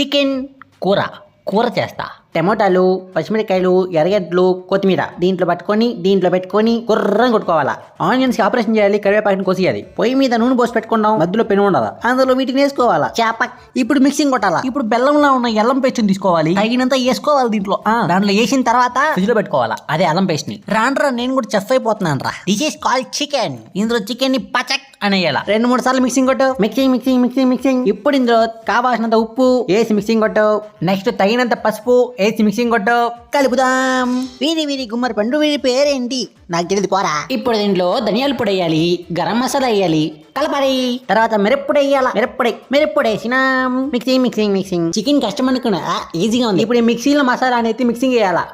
Chicken కూర కూర చేస్తా. టమోటాలు పచ్చిమిరకాయలు ఎర్రగడ్డలు కొత్తిమీర దీంట్లో పట్టుకొని దీంట్లో పెట్టుకొని గుర్రం కొట్టుకోవాలా. ఆనియన్స్కి ఆపరేషన్ చేయాలి కరివేపాకుని కోసేయాలి. పొయ్యి మీద నూనె పోసి పెట్టుకున్నాం మధ్యలో పెను ఉండాలా. అందులో వీటిని వేసుకోవాలా. చేప ఇప్పుడు మిక్సింగ్ కొట్టాలా. ఇప్పుడు బెల్లంలో ఉన్న ఎల్లం పేస్ట్ తీసుకోవాలి. తగినంత వేసుకోవాలి దీంట్లో. దాంట్లో వేసిన తర్వాత ఫ్రిడ్జ్ పెట్టుకోవాలా. అదే అల్లం పేస్ట్ని రాండ్రా నేను కూడా చెఫ్ అయిపోతున్నాను రా. దిస్ ఈస్ కాల్ చికెన్ ఇందులో చికెన్ని పచక్ అనేయాలా. రెండు మూడు సార్లు మిక్సింగ్ కొట్టు. Mixing mixing mixing mixing. ఇప్పుడు ఇందులో కావాల్సినంత ఉప్పు వేసి మిక్సింగ్ కొట్టు. నెక్స్ట్ తగినంత పసుపు వేసి మిక్సింగ్ కొట్టు? కలుపుదాం. వీరి వీరి గుమ్మడి పండు వీరి పేరేంటి? నాకు తెలియదు పోరా. ఇప్పుడు దీంట్లో ధనియాల పొడి వేయాలి గరం మసాలా వేయాలి. కలపాలి. తర్వాత మిరప్పొడి వేయాల? మిరప్పొడి. మిరప్పొడి వేసినాం. Mixing mixing mixing. చికెన్ కష్టం అనుకున్నా ఈజీగా ఉంది. ఇప్పుడు ఈ మిక్సీలో మసాలా అనేది మిక్సింగ్ వేయాలా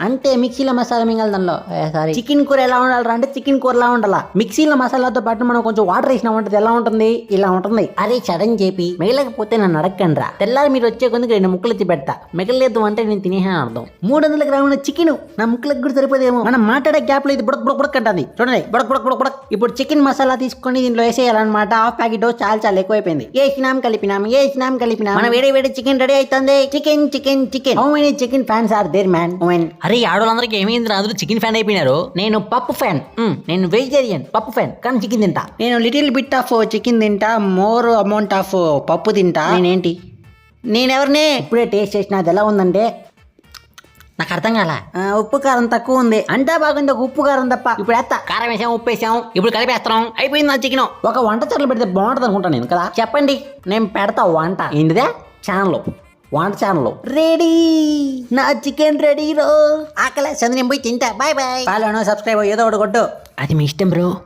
అంటే మిక్సీలో మసాలా మింగల దానిలో. సారీ. చికెన్ కూర ఎలా ఉండాలి అంటే చికెన్ కూరలా ఉండాలా. మిక్సీలో మసాలాతో పాటు మనం కొంచెం వాటర్ వేసినా ఉంటుంది. ఎలా ఉంటుంది? ఇలా ఉంటుంది. అరే సడన్ చెప్పి మిగలకపోతే నన్ను అడగండి రా తెల్లారి మీరు వచ్చే కొందుకు రెండు ముక్కలు ఎత్తి పెడతా. మిగలేదు అంటే నేను తినేసాను అర్థం. మూడు వందల గ్రాముల చికెన్. నా ముక్కలకు కూడా సరిపోదేమో. మనం మాట్లాడే గ్యాప్లో ఇది బుడక్ బుడక్ బుడక్ అంటుంది. చూడండి బుడక్ బుడక్ బుడక్ బుడక్. ఇప్పుడు చికెన్ మసాలా తీసుకొని దీంట్లో వేసేయాలన్నమాట. హాఫ్ ప్యాకెట్ చాలా చాలా ఎక్కువైపోయింది. వేసినాం కలిపినాం వేసినాం కలిపినాం. మన వేడి వేడి చికెన్ రెడీ అవుతుంది. Chicken chicken chicken. Many chicken fans are there man. అరే ఆడవాళ్ళందరికీ ఏమైంది అందరూ చికెన్ ఫ్యాన్ అయిపోయినారు. నేను పప్పు ఫ్యాన్. నేను వెజిటేరియన్ పప్పు ఫ్యాన్. కానీ చికెన్ తింటా. నేను లిటిల్ బిట్ ఆఫ్ చికెన్ తింటా మోర్ అమౌంట్ ఆఫ్ పప్పు తింటా. నేనేంటి? నేనెవరిని? ఇప్పుడే టేస్ట్ చేసిన అది ఎలా ఉందంటే నాకు అర్థం కాల? ఉప్పు కారం తక్కువ ఉంది. అంతా బాగుంది ఒక ఉప్పు కారం తప్ప. ఇప్పుడు వేస్తా కారం వేసాం ఉప్పు వేసాం ఇప్పుడు కలిపేస్తాం అయిపోయింది నా చికెన్. ఒక వంట చర్లు పెడితే బాగుంటుంది అనుకుంటా నేను కదా? చెప్పండి. నేను పెడతా వంట. ఏంటిదే? ఛానల్ వంట ఛానల్ రెడీ. నా చికెన్ రెడీ రో. ఆకలే సంది నేను పోయి తింటా. Bye bye. ఫాలో సబ్స్క్రైబ్ ఏదో ఒకటి కొట్టు. అది మీ ఇష్టం బ్రో.